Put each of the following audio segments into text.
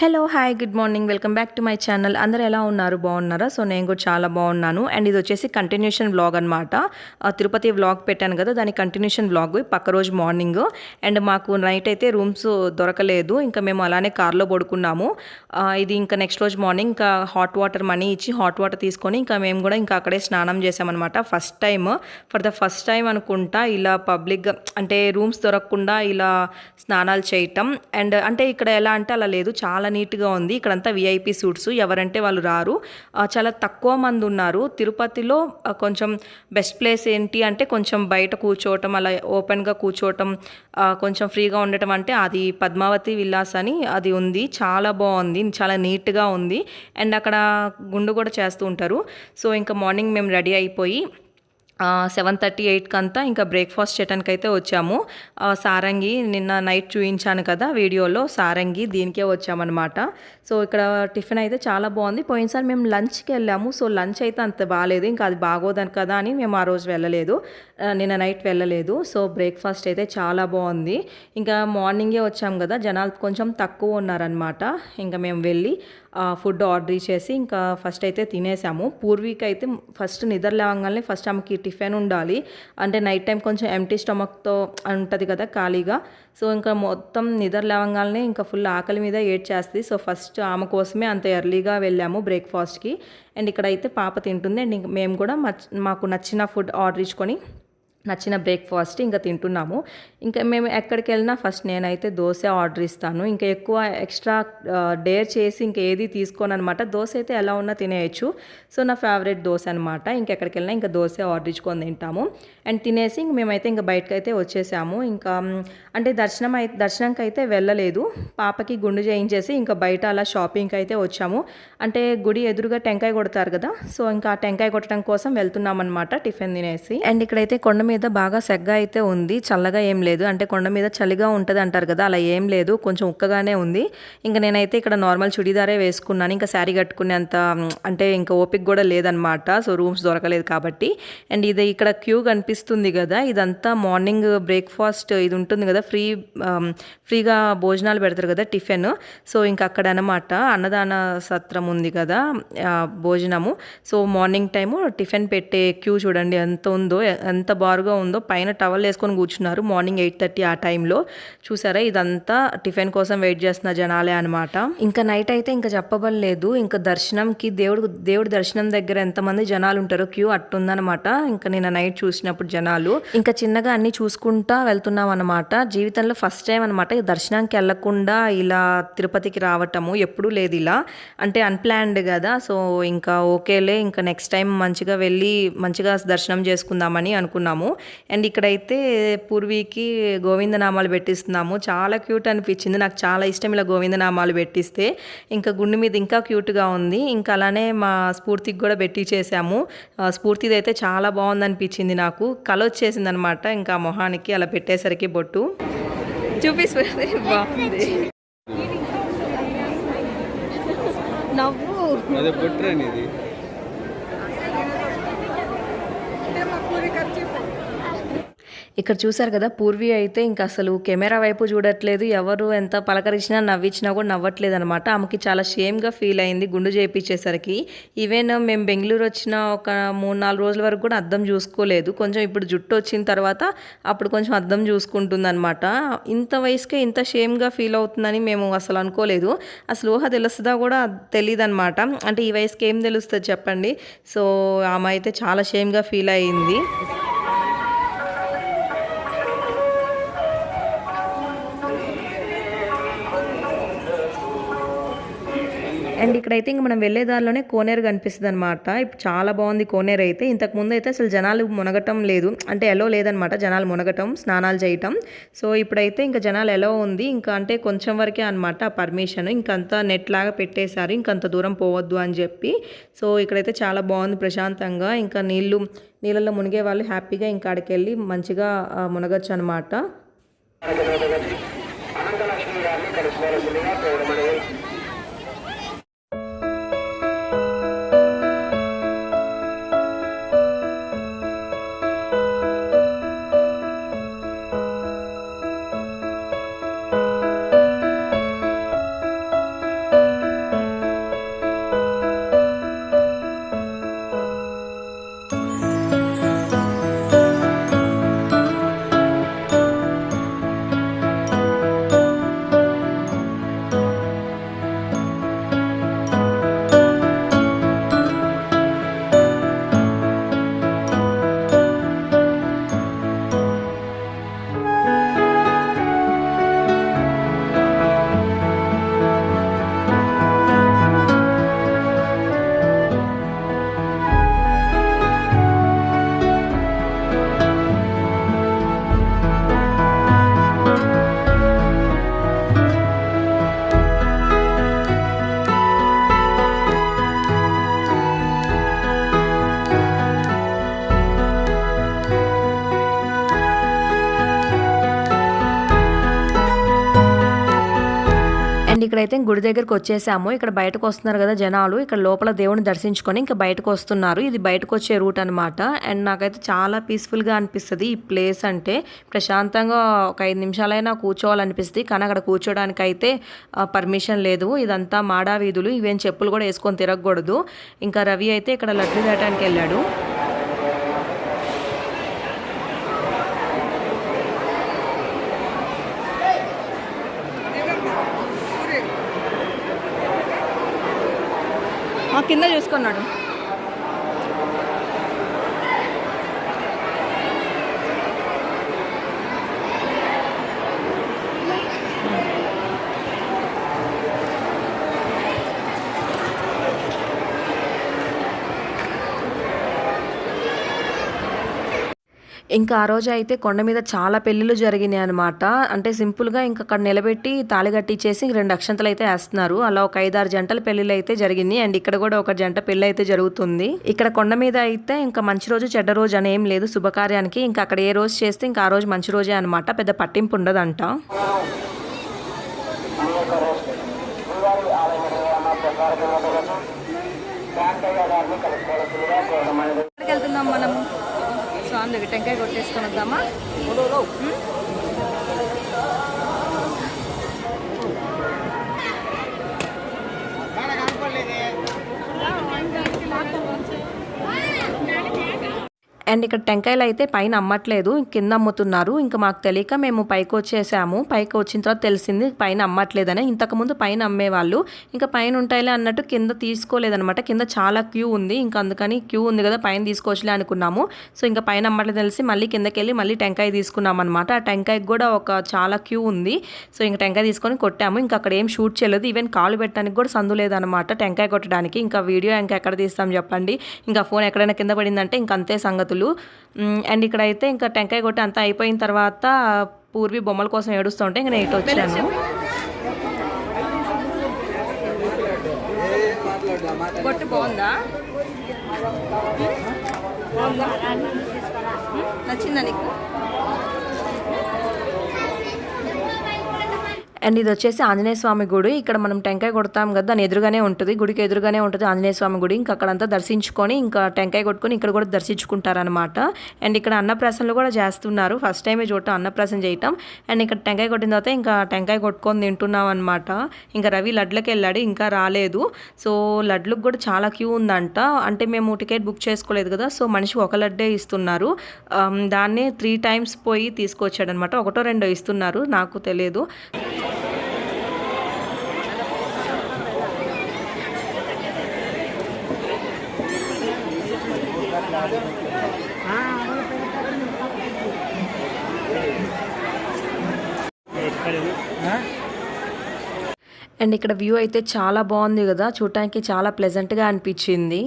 Hello hi good morning welcome back to my channel అందరు ఎలా ఉన్నారు? బాగున్నారా? సో నేను కూడా చాలా బాగున్నాను. అండ్ ఇది వచ్చేసి కంటిన్యూషన్ వ్లాగ్ అనమాట తిరుపతి వ్లాగ్ పెట్టాను కదా దాని కంటిన్యూషన్ వ్లాగ్ పక్క రోజు మార్నింగ్ అండ్ మాకు నైట్ అయితే రూమ్స్ దొరకలేదు. ఇంకా మేము అలానే కార్లో పడుకున్నాము. ఇది ఇంకా నెక్స్ట్ రోజు మార్నింగ్ ఇంకా హాట్ వాటర్ మనీ ఇచ్చి హాట్ వాటర్ తీసుకొని ఇంకా మేము కూడా ఇంకా అక్కడే స్నానం చేసామన్నమాట first time for the first time అనుకుంటా ఇలా పబ్లిక్ అంటే రూమ్స్ దొరకకుండా ఇలా స్నానాలు చేయటం. అండ్ అంటే ఇక్కడ ఎలా అంటే అలా లేదు. చాలా నీట్గా ఉంది. ఇక్కడంతా విఐపి సూట్స్. ఎవరంటే వాళ్ళు రారు. చాలా తక్కువ మంది ఉన్నారు. తిరుపతిలో కొంచెం బెస్ట్ ప్లేస్ ఏంటి అంటే కొంచెం బయట కూర్చోవటం అలా ఓపెన్గా కూర్చోవటం కొంచెం ఫ్రీగా ఉండటం అంటే అది పద్మావతి విల్లాస్ అని అది ఉంది. చాలా బాగుంది. చాలా నీట్గా ఉంది. అండ్ అక్కడ గుండు కూడా చేస్తూ ఉంటారు. సో ఇంకా మార్నింగ్ మేము రెడీ అయిపోయి సెవెన్ థర్టీ ఎయిట్కి అంతా ఇంకా బ్రేక్ఫాస్ట్ చేయడానికి అయితే వచ్చాము సారంగి నిన్న నైట్ చూపించాను కదా వీడియోలో సారంగి దీనికే వచ్చామన్నమాట. సో ఇక్కడ టిఫిన్ అయితే చాలా బాగుంది. పోయినసారి మేము లంచ్కి వెళ్ళాము. సో లంచ్ అయితే అంత బాగాలేదు. ఇంకా అది బాగోదని కదా అని మేము ఆ రోజు వెళ్ళలేదు. నిన్న నైట్ వెళ్ళలేదు. సో బ్రేక్ఫాస్ట్ అయితే చాలా బాగుంది. ఇంకా మార్నింగే వచ్చాము కదా. జనాలు కొంచెం తక్కువ ఉన్నారనమాట ఇంకా మేము వెళ్ళి ఫుడ్ ఆర్డర్ చేసి ఇంకా ఫస్ట్ అయితే తినేసాము. పూర్వీకి అయితే ఫస్ట్ నిద్ర లేవగానే ఫస్ట్ ఆమెకి టిఫిన్ ఉండాలి. అంటే నైట్ టైం కొంచెం ఎంటీ స్టమక్తో ఉంటుంది కదా ఖాళీగా. సో ఇంకా మొత్తం నిద్ర లేవగానే ఇంకా ఫుల్ ఆకలి మీద ఏడ్ చేస్తుంది సో ఫస్ట్ ఆమె కోసమే అంత ఎర్లీగా వెళ్ళాము బ్రేక్ఫాస్ట్కి అండ్ ఇక్కడైతే పాప తింటుంది. అండ్ ఇంక మేము కూడా మచ్- మాకు నచ్చిన ఫుడ్ ఆర్డర్ ఇచ్చుకొని నచ్చిన బ్రేక్ఫాస్ట్ ఇంకా తింటున్నాము. ఇంకా మేము ఎక్కడికి వెళ్ళినా ఫస్ట్ నేనైతే దోశ ఆర్డర్ ఇస్తాను. ఇంకా ఎక్కువ ఎక్స్ట్రా డేర్ చేసి ఇంకా ఏది తీసుకోను అనమాట దోశ అయితే ఎలా ఉన్నా తినేయచ్చు. సో నా ఫేవరెట్ దోశ అనమాట ఇంకెక్కడికి వెళ్ళినా ఇంకా దోశ ఆర్డర్ ఇచ్చుకొని తింటాము. అండ్ తినేసి ఇంక మేమైతే ఇంకా బయటకు అయితే వచ్చేసాము. ఇంకా అంటే దర్శనం అయితే దర్శనంకి అయితే వెళ్ళలేదు. పాపకి గుండు చేయించేసి ఇంకా బయట అలా షాపింగ్కి అయితే వచ్చాము. అంటే గుడి ఎదురుగా టెంకాయ కొడతారు కదా సో ఇంకా ఆ టెంకాయ కొట్టడం కోసం వెళ్తున్నాం అనమాట టిఫిన్ తినేసి. అండ్ ఇక్కడైతే కొండ మీద బాగా సెగ్గ అయితే ఉంది. చల్లగా ఏం లేదు. అంటే కొండ మీద చలిగా ఉంటుంది అంటారు కదా అలా ఏం లేదు. కొంచెం ఉక్కగానే ఉంది. ఇంకా నేనైతే ఇక్కడ నార్మల్ చుడిదారే వేసుకున్నాను. ఇంకా శారీ కట్టుకునేంత అంటే ఇంకా ఓపిక కూడా లేదనమాట సో రూమ్స్ దొరకలేదు కాబట్టి. అండ్ ఇది ఇక్కడ క్యూ కనిపిస్తుంది కదా ఇదంతా మార్నింగ్ బ్రేక్ఫాస్ట్ ఇది ఉంటుంది కదా ఫ్రీ ఫ్రీగా um, భోజనాలు పెడతారు కదా టిఫిన్ సో ఇంకా అక్కడ అనమాట అన్నదాన సత్రం ఉంది కదా భోజనము. సో మార్నింగ్ టైము టిఫిన్ పెట్టే క్యూ చూడండి ఎంత ఉందో ఎంత బారుగా ఉందో పైన టవల్ వేసుకొని కూర్చున్నారు మార్నింగ్ ఎయిట్ థర్టీ ఆ టైంలో చూసారా ఇదంతా టిఫిన్ కోసం వెయిట్ చేస్తున్న జనాలే అనమాట ఇంకా నైట్ అయితే ఇంకా చెప్పబడలేదు ఇంకా దర్శనంకి దేవుడు దేవుడి దర్శనం దగ్గర ఎంతమంది జనాలు ఉంటారో క్యూ అట్టుందనమాట ఇంకా నేను నైట్ చూసినప్పుడు జనాలు. ఇంకా చిన్నగా అన్ని చూసుకుంటా వెళ్తున్నాం అనమాట జీవితంలో ఫస్ట్ టైం అనమాట దర్శనానికి వెళ్ళకుండా ఇలా తిరుపతికి రావటము ఎప్పుడూ లేదు ఇలా. అంటే అన్ప్లాన్డ్ కదా. సో ఇంకా ఓకేలే ఇంకా నెక్స్ట్ టైం మంచిగా వెళ్ళి మంచిగా దర్శనం చేసుకుందామని అనుకున్నాము. అండ్ ఇక్కడైతే పూర్వీకి గోవిందనామాలు పెట్టిస్తున్నాము. చాలా క్యూట్ అనిపించింది. నాకు చాలా ఇష్టం ఇలా గోవిందనామాలు పెట్టిస్తే. ఇంకా గుండె మీద ఇంకా క్యూట్గా ఉంది. ఇంకా అలానే మా స్ఫూర్తికి కూడా పెట్టి చేసాము స్ఫూర్తిది అయితే చాలా బాగుంది అనిపించింది నాకు. కల వచ్చేసింది అనమాట ఇంకా మొహానికి అలా పెట్టేసరికి బొట్టు. చూపిస్తుంది బాగుంది. నవ్వు. అదే బొట్రేని ఇది ఇక్కడ చూసారు కదా పూర్వీ అయితే ఇంకా అసలు కెమెరా వైపు చూడట్లేదు. ఎవరు ఎంత పలకరించినా నవ్వించినా కూడా నవ్వట్లేదు అనమాట ఆమెకి చాలా షేమ్గా ఫీల్ అయింది గుండు చేయించేసరికి ఈవెన్ మేము బెంగళూరు వచ్చిన ఒక మూడు నాలుగు రోజుల వరకు కూడా అర్థం చూసుకోలేదు. కొంచెం ఇప్పుడు జుట్టు వచ్చిన తర్వాత అప్పుడు కొంచెం అర్థం చూసుకుంటుంది అనమాట ఇంత వయసుకే ఇంత షేమ్గా ఫీల్ అవుతుందని మేము అసలు అనుకోలేదు. అసలు ఊహ తెలుస్తుందా కూడా తెలియదు అనమాట అంటే ఈ వయసుకి ఏం తెలుస్తుంది చెప్పండి. సో ఆమె అయితే చాలా షేమ్గా ఫీల్ అయింది. అండ్ ఇక్కడైతే ఇంక మనం వెళ్ళే దారిలోనే కోనేరు కనిపిస్తుంది అనమాట ఇప్పుడు చాలా బాగుంది కోనేరు అయితే. ఇంతకు ముందు అయితే అసలు జనాలు మునగటం లేదు. అంటే ఎలో లేదనమాట జనాలు మునగటం స్నానాలు చేయటం. సో ఇప్పుడైతే ఇంకా జనాలు ఎలో ఉంది. ఇంకా అంటే కొంచెం వరకే అనమాట పర్మిషన్. ఇంకంతా నెట్ లాగా పెట్టేశారు. ఇంకంత దూరం పోవద్దు అని చెప్పి. సో ఇక్కడైతే చాలా బాగుంది ప్రశాంతంగా. ఇంకా నీళ్ళు నీళ్ళల్లో మునిగే వాళ్ళు హ్యాపీగా ఇంకా అక్కడికి వెళ్ళి మంచిగా ఆ, మునగొచ్చు అనమాట అయితే గుడి దగ్గరకు వచ్చేసాము. ఇక్కడ బయటకు వస్తున్నారు కదా జనాలు. ఇక్కడ లోపల దేవుని దర్శించుకొని ఇంకా బయటకు వస్తున్నారు. ఇది బయటకు వచ్చే రూట్ అనమాట అండ్ నాకైతే చాలా పీస్ఫుల్గా అనిపిస్తుంది ఈ ప్లేస్ అంటే. ప్రశాంతంగా ఒక ఐదు నిమిషాలైనా కూర్చోవాలనిపిస్తుంది. కానీ అక్కడ కూర్చోడానికి అయితే పర్మిషన్ లేదు. ఇదంతా మాడా వీధులు ఇవేం చెప్పులు కూడా వేసుకొని తిరగకూడదు. ఇంకా రవి అయితే ఇక్కడ లడ్డు దాటానికి వెళ్ళాడు కింద చూసుకున్నాడు. ఇంకా ఆ రోజు అయితే కొండ మీద చాలా పెళ్ళిళ్ళు జరిగినాయి అనమాట అంటే సింపుల్గా ఇంకా అక్కడ నిలబెట్టి తాళి కట్టించేసి రెండు అక్షంతలు అయితే వేస్తున్నారు. అలా ఒక ఐదారు జంటల పెళ్ళిళ్ళు అయితే జరిగింది అండ్ ఇక్కడ కూడా ఒక జంట పెళ్ళి అయితే జరుగుతుంది. ఇక్కడ కొండ మీద అయితే ఇంకా మంచి రోజు చెడ్డ రోజు అని ఏం లేదు శుభకార్యానికి. ఇంకా అక్కడ ఏ రోజు చేస్తే ఇంకా ఆ రోజు మంచి రోజే అనమాట పెద్ద పట్టింపు ఉండదంట. ఎక్కడికి వెళ్తున్నాం మనము అందుకు టెంకాయ కొట్టేసుకొని వద్దామా? అండ్ ఇక్కడ టెంకాయలు అయితే పైన అమ్మట్లేదు కింద అమ్ముతున్నారు. ఇంకా మాకు తెలియక మేము పైకి వచ్చేసాము. పైకి వచ్చిన తర్వాత తెలిసింది పైన అమ్మట్లేదని. ఇంతకుముందు పైన అమ్మేవాళ్ళు. ఇంకా పైన ఉంటాయిలే అన్నట్టు కింద తీసుకోలేదనమాట కింద చాలా క్యూ ఉంది. ఇంకా అందుకని క్యూ ఉంది కదా పైన తీసుకోవచ్చులే అనుకున్నాము. సో ఇంకా పైన అమ్మట్లేదు తెలిసి మళ్ళీ కిందకి వెళ్ళి మళ్ళీ టెంకాయ తీసుకున్నాం అనమాట ఆ టెంకాయకి కూడా ఒక చాలా క్యూ ఉంది. సో ఇంకా టెంకాయ తీసుకొని కొట్టాము. ఇంకా అక్కడ ఏం షూట్ చేయలేదు. ఈవెన్ కాలు పెట్టడానికి కూడా సందు లేదనమాట టెంకాయ కొట్టడానికి. ఇంకా వీడియో ఇంకా ఎక్కడ తీస్తాం చెప్పండి. ఇంకా ఫోన్ ఎక్కడైనా కింద పడిందంటే ఇంకా అంతే సంగతులు. మ్, అండ్ ఇక్కడ అయితే ఇంకా టెంకాయ కొట్టి అంతా అయిపోయిన తర్వాత పూర్వీ బొమ్మల కోసం ఏడుస్తుంటే ఇంకా నేను ఇటు వచ్చాను. బాగుందా. నచ్చిందా నీకు? అండ్ ఇది వచ్చేసి ఆంజనేయ స్వామి గుడి. ఇక్కడ మనం టెంకాయ కొడతాం కదా దాని ఎదురుగానే ఉంటుంది. గుడికి ఎదురుగానే ఉంటుంది ఆంజనేయ స్వామి గుడి. ఇంకా అక్కడంతా దర్శించుకొని ఇంకా టెంకాయ కొట్టుకొని ఇక్కడ కూడా దర్శించుకుంటారనమాట అండ్ ఇక్కడ అన్నప్రాసనలు కూడా చేస్తున్నారు. ఫస్ట్ టైమే చూడటం అన్నప్రాసన చేయటం. అండ్ ఇక్కడ టెంకాయ కొట్టిన తర్వాత ఇంకా టెంకాయ కొట్టుకొని తింటున్నాం అనమాట ఇంకా రవి లడ్లకి వెళ్ళాడు ఇంకా రాలేదు. సో లడ్లకు కూడా చాలా క్యూ ఉందంట. అంటే మేము టికెట్ బుక్ చేసుకోలేదు కదా సో మనిషి ఒక లడ్డే ఇస్తున్నారు. దాన్ని దాన్నే త్రీ టైమ్స్ పోయి తీసుకొచ్చాడనమాట ఒకటో రెండో ఇస్తున్నారు నాకు తెలియదు. అండ్ ఇక్కడ వ్యూ అయితే చాలా బాగుంది కదా చూడటానికి చాలా ప్లెజెంట్గా అనిపించింది.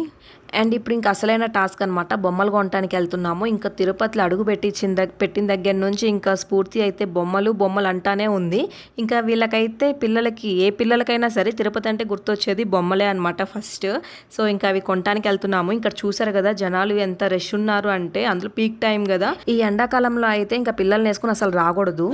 అండ్ ఇప్పుడు ఇంకా అసలైన టాస్క్ అనమాట బొమ్మలు కొనడానికి వెళ్తున్నాము. ఇంకా తిరుపతిలో అడుగు పెట్టించిన దగ్ పెట్టిన దగ్గర నుంచి ఇంకా స్ఫూర్తి అయితే బొమ్మలు బొమ్మలు అంటానే ఉంది. ఇంకా వీళ్ళకైతే పిల్లలకి ఏ పిల్లలకైనా సరే తిరుపతి అంటే గుర్తొచ్చేది బొమ్మలే అనమాట ఫస్ట్. సో ఇంకా అవి కొనడానికి వెళ్తున్నాము. ఇక్కడ చూసారు కదా జనాలు ఎంత రష్ ఉన్నారు అంటే అందులో పీక్ టైం కదా. ఈ ఎండాకాలంలో అయితే ఇంకా పిల్లల్ని వేసుకుని అసలు రాకూడదు.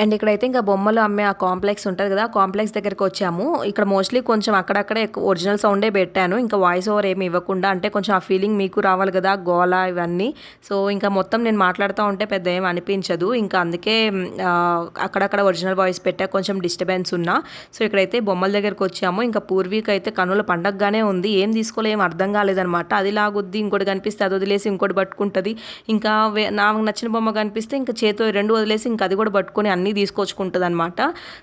అండ్ ఇక్కడైతే ఇంకా బొమ్మలు అమ్మే ఆ కాంప్లెక్స్ ఉంటుంది కదా ఆ కాంప్లెక్స్ దగ్గరికి వచ్చాము. ఇక్కడ మోస్ట్లీ కొంచెం అక్కడక్కడే ఒరిజినల్ సౌండే పెట్టాను. ఇంకా వాయిస్ ఓవర్ ఏమి ఇవ్వకుండా అంటే కొంచెం ఆ ఫీలింగ్ మీకు రావాలి కదా గోల ఇవన్నీ. సో ఇంకా మొత్తం నేను మాట్లాడుతూ ఉంటే పెద్ద ఏం అనిపించదు. ఇంకా అందుకే అక్కడక్కడ ఒరిజినల్ వాయిస్ పెట్టా కొంచెం డిస్టర్బెన్స్ ఉన్నా. సో ఇక్కడైతే బొమ్మల దగ్గరికి వచ్చాము. ఇంకా పూర్వీకి అయితే కనుల పండగగానే ఉంది. ఏం తీసుకోలే ఏం అర్థం కాలేదనమాట అది లాగుద్ది ఇంకోటి కనిపిస్తే అది వదిలేసి ఇంకోటి పట్టుకుంటుంది. ఇంకా నాకు నచ్చిన బొమ్మ కనిపిస్తే ఇంకా చేతో రెండు వదిలేసి ఇంకా అది కూడా పట్టుకొని అన్ని అన్నీ తీసుకొచ్చుకుంటుంది అనమాట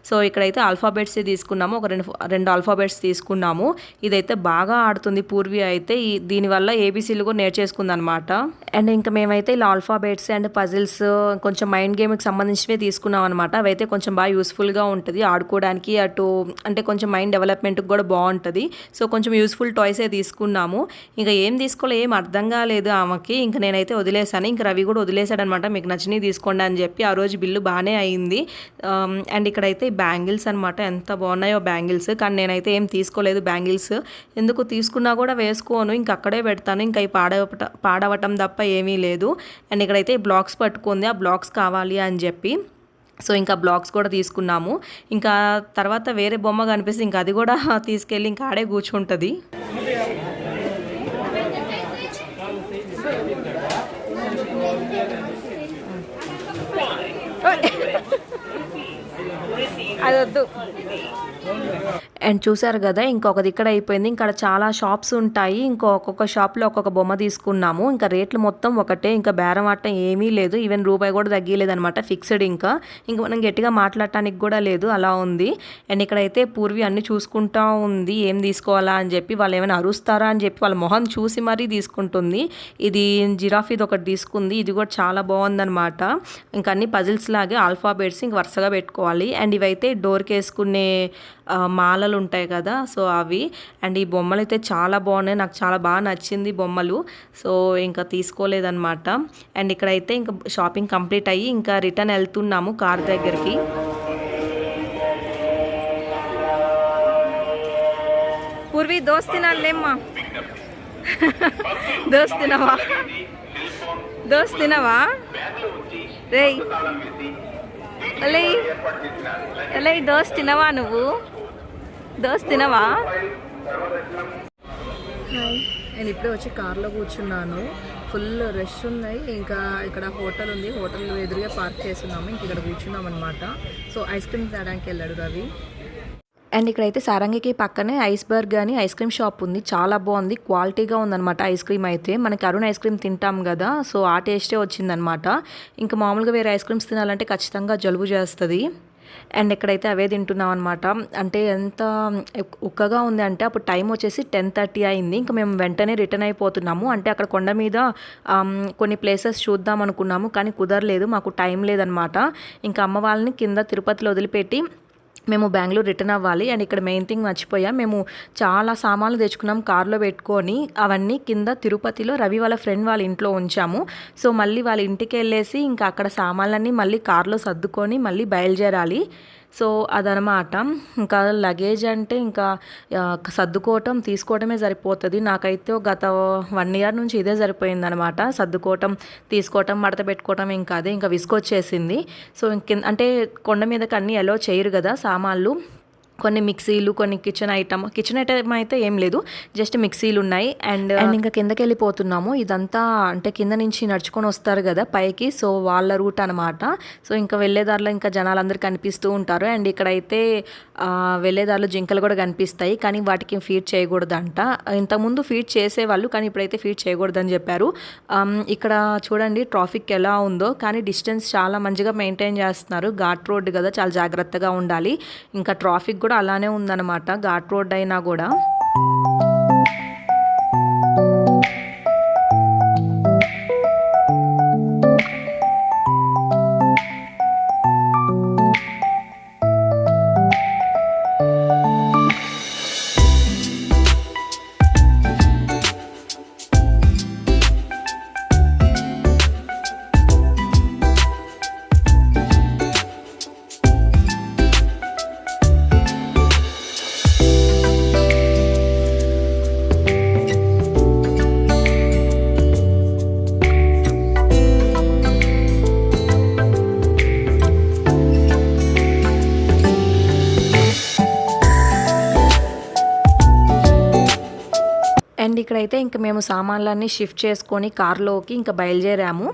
సో ఇక్కడైతే ఆల్ఫాబెట్సే తీసుకున్నాము. ఒక రెండు రెండు ఆల్ఫాబెట్స్ తీసుకున్నాము. ఇదైతే బాగా ఆడుతుంది పూర్వి అయితే. ఈ దీనివల్ల ఏబీసీలు కూడా నేర్చేసుకుంది అనమాట అండ్ ఇంకా మేమైతే ఇలా ఆల్ఫాబెట్స్ అండ్ పజిల్స్ కొంచెం మైండ్ గేమ్కి సంబంధించినవి తీసుకున్నాం అనమాట అవైతే కొంచెం బాగా యూస్ఫుల్గా ఉంటుంది. ఆడుకోవడానికి అటు అంటే కొంచెం మైండ్ డెవలప్మెంట్కి కూడా బాగుంటుంది. సో కొంచెం యూస్ఫుల్ టాయ్సే తీసుకున్నాము. ఇంకా ఏం తీసుకోలే ఏం అర్థం కాలేదు ఆమెకి. ఇంకా నేనైతే వదిలేసాను ఇంకా రవి కూడా వదిలేసాడనమాట మీకు నచ్చినవి తీసుకోండి అని చెప్పి ఆ రోజు బిల్లు బాగానే అయింది. అండ్ um, ఇక్కడైతే బ్యాంగిల్స్ అనమాట ఎంత బాగున్నాయో బ్యాంగిల్స్. కానీ నేనైతే ఏం తీసుకోలేదు బ్యాంగిల్స్. ఎందుకు తీసుకున్నా కూడా వేసుకోను. ఇంక అక్కడే పెడతాను. ఇంకా ఈ పాడవట పాడవటం తప్ప ఏమీ లేదు. అండ్ ఇక్కడైతే బ్లాక్స్ పట్టుకుంది. ఆ బ్లాక్స్ కావాలి అని చెప్పి. సో ఇంకా బ్లాక్స్ కూడా తీసుకున్నాము. ఇంకా తర్వాత వేరే బొమ్మ కనిపిస్తే ఇంకా అది కూడా తీసుకెళ్ళి ఇంకా ఆడే కూర్చుంటుంది. అది వద్దు అండ్ చూసారు కదా ఇంకొకది ఇక్కడ అయిపోయింది. ఇంకా చాలా షాప్స్ ఉంటాయి. ఇంకో ఒక్కొక్క షాప్లో ఒక్కొక్క బొమ్మ తీసుకున్నాము. ఇంకా రేట్లు మొత్తం ఒకటే. ఇంకా బేరం ఆడటం ఏమీ లేదు. ఈవెన్ రూపాయి కూడా తగ్గలేదు అనమాట ఫిక్స్డ్ ఇంకా. ఇంకా మనం గట్టిగా మాట్లాడటానికి కూడా లేదు. అలా ఉంది. అండ్ ఇక్కడైతే పూర్వి అన్ని చూసుకుంటా ఉంది. ఏం తీసుకోవాలా అని చెప్పి వాళ్ళు ఏమైనా అరుస్తారా అని చెప్పి వాళ్ళ మొహం చూసి మరీ తీసుకుంటుంది. ఇది జిరాఫ్ ఇది ఒకటి తీసుకుంది. ఇది కూడా చాలా బాగుందనమాట ఇంకా అన్ని పజిల్స్ లాగే ఆల్ఫాబెట్స్ ఇంక వరుసగా పెట్టుకోవాలి. అండ్ ఇవైతే డోర్కి వేసుకునే మాలలు ఉంటాయి కదా సో అవి. అండ్ ఈ బొమ్మలు అయితే చాలా బాగున్నాయి. నాకు చాలా బాగా నచ్చింది బొమ్మలు. సో ఇంకా తీసుకోలేదన్నమాట. అండ్ ఇక్కడైతే ఇంకా షాపింగ్ కంప్లీట్ అయ్యి ఇంకా రిటర్న్ వెళ్తున్నాము కార్ దగ్గరికి. పూర్వీ దోస్తినాలేమ్మా తినాలేమ్మా దోస్త్ తినవా? దోస్త్ తినవా? రేయ్. అలే అలే దోస్త్ తినవా నువ్వు? దోస్త్ తినవా? నేను ఇప్పుడే వచ్చి కార్లో కూర్చున్నాను. ఫుల్ రష్ ఉన్నాయి ఇంకా ఇక్కడ హోటల్ ఉంది. హోటల్ ఎదురుగా పార్క్ చేస్తున్నాము. ఇంక ఇక్కడ కూర్చున్నాం అనమాట సో ఐస్ క్రీమ్ తేడానికి వెళ్ళాడు రవి. అండ్ ఇక్కడైతే సారంగికి పక్కనే ఐస్బర్గ్ అని ఐస్ క్రీమ్ షాప్ ఉంది. చాలా బాగుంది. క్వాలిటీగా ఉందన్నమాట ఐస్ క్రీమ్ అయితే. మనకి అరుణ్ ఐస్ క్రీమ్ తింటాం కదా. సో ఆ టేస్టే వచ్చిందనమాట ఇంకా మామూలుగా వేరే ఐస్ క్రీమ్స్ తినాలంటే ఖచ్చితంగా జలుబు చేస్తుంది. అండ్ ఇక్కడైతే అవే తింటున్నాం అనమాట అంటే ఎంత ఉక్కగా ఉంది అంటే అప్పుడు టైం వచ్చేసి టెన్ థర్టీ అయింది. ఇంకా మేము వెంటనే రిటర్న్ అయిపోతున్నాము. అంటే అక్కడ కొండ మీద కొన్ని ప్లేసెస్ చూద్దాం అనుకున్నాము. కానీ కుదరలేదు. మాకు టైం లేదనమాట ఇంకా అమ్మ వాళ్ళని కింద తిరుపతిలో వదిలిపెట్టి మేము బెంగళూరు రిటర్న్ అవ్వాలి అండ్ ఇక్కడ మెయిన్ థింగ్ మర్చిపోయాం. మేము చాలా సామాన్లు తెచ్చుకున్నాం కార్లో పెట్టుకొని అవన్నీ కింద తిరుపతిలో రవి వాళ్ళ ఫ్రెండ్ వాళ్ళ ఇంట్లో ఉంచాము. సో మళ్ళీ వాళ్ళ ఇంటికి వెళ్ళేసి ఇంకా అక్కడ సామాన్లన్నీ మళ్ళీ కార్లో సర్దుకొని మళ్ళీ బయలుదేరాలి. సో అదనమాట ఇంకా లగేజ్ అంటే ఇంకా సర్దుకోవటం తీసుకోవటమే సరిపోతుంది. నాకైతే గత వన్ ఇయర్ నుంచి ఇదే సరిపోయిందనమాట సర్దుకోవటం తీసుకోవటం మడత పెట్టుకోవటం ఇంకా అదే ఇంకా విసుకొచ్చేసింది సో ఇంక అంటే కొండ మీదకి అన్నీ ఎలో చేయరు కదా సామాన్లు. కొన్ని మిక్సీలు కొన్ని కిచెన్ ఐటమ్ కిచెన్ ఐటమ్ అయితే ఏం లేదు. జస్ట్ మిక్సీలు ఉన్నాయి. అండ్ అండ్ uh, ఇంకా కిందకి వెళ్ళిపోతున్నాము. ఇదంతా అంటే కింద నుంచి నడుచుకొని వస్తారు కదా పైకి. సో వాళ్ళ రూట్ అనమాట సో ఇంకా వెళ్ళేదారిలో ఇంకా జనాలందరూ కనిపిస్తూ ఉంటారు. అండ్ ఇక్కడైతే వెళ్ళేదారిలో జింకలు కూడా కనిపిస్తాయి. కానీ వాటికి ఫీడ్ చేయకూడదంట. ఇంతకుముందు ఫీడ్ చేసేవాళ్ళు కానీ ఇప్పుడైతే ఫీడ్ చేయకూడదని చెప్పారు. Um, ఇక్కడ చూడండి ట్రాఫిక్ ఎలా ఉందో. కానీ డిస్టెన్స్ చాలా మంచిగా మెయింటైన్ చేస్తున్నారు. ఘాట్ రోడ్ కదా చాలా జాగ్రత్తగా ఉండాలి. ఇంకా ట్రాఫిక్ కూడా అలానే ఉందన్నమాట. ఘాట్ రోడ్ అయినా కూడా. ఇక్కడైతే ఇంకా మేము సామాన్లన్నీ షిఫ్ట్ చేసుకొని కార్లోకి ఇంకా బయలుదేరాము.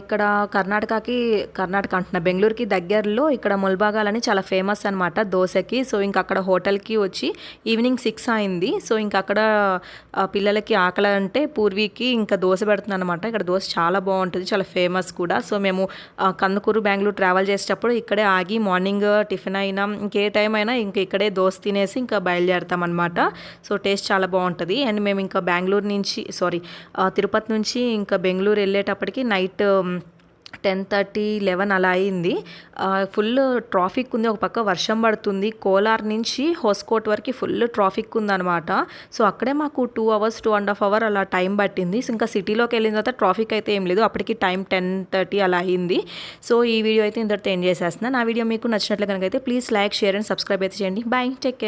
ఇక్కడ కర్ణాటకకి కర్ణాటక అంటున్నా బెంగళూరుకి దగ్గరలో ఇక్కడ ముల్బాగాలని చాలా ఫేమస్ అనమాట దోశకి. సో ఇంక అక్కడ హోటల్కి వచ్చి ఈవినింగ్ సిక్స్ అయింది. సో ఇంక అక్కడ పిల్లలకి ఆకలి అంటే పూర్వీకి ఇంకా దోశ పెడుతున్నాను అనమాట ఇక్కడ దోశ చాలా బాగుంటుంది చాలా ఫేమస్ కూడా. సో మేము కందుకూరు బెంగళూరు ట్రావెల్ చేసేటప్పుడు ఇక్కడే ఆగి మార్నింగ్ టిఫిన్ అయినా ఇంకే టైం అయినా ఇంకా ఇక్కడే దోశ తినేసి ఇంకా బయలుదేరుతాం అనమాట సో టేస్ట్ చాలా బాగుంటుంది. అండ్ మేము ఇంకా బెంగళూరు నుంచి సారీ తిరుపతి నుంచి ఇంకా బెంగళూరు వెళ్ళేటప్పటికి నైట్ టెన్ థర్టీ లెవెన్ అలా అయింది. ఫుల్ ట్రాఫిక్ ఉంది. ఒక పక్క వర్షం పడుతుంది. కోలార్ నుంచి హోస్కోట్ వరకు ఫుల్ ట్రాఫిక్ ఉందనమాట సో అక్కడే మాకు two hours two and half hour అలా టైం పట్టింది. సో ఇంకా సిటీలోకి వెళ్ళిన తర్వాత ట్రాఫిక్ అయితే ఏం లేదు. అప్పటికి టైం టెన్ థర్టీ అలా అయింది. సో ఈ వీడియో అయితే ఇంతటితో ఎండ్ చేసేస్తున్నాను. నా వీడియో మీకు నచ్చినట్లు కనుక అయితే please like share and subscribe అయితే చేయండి. బాయ్. Take care.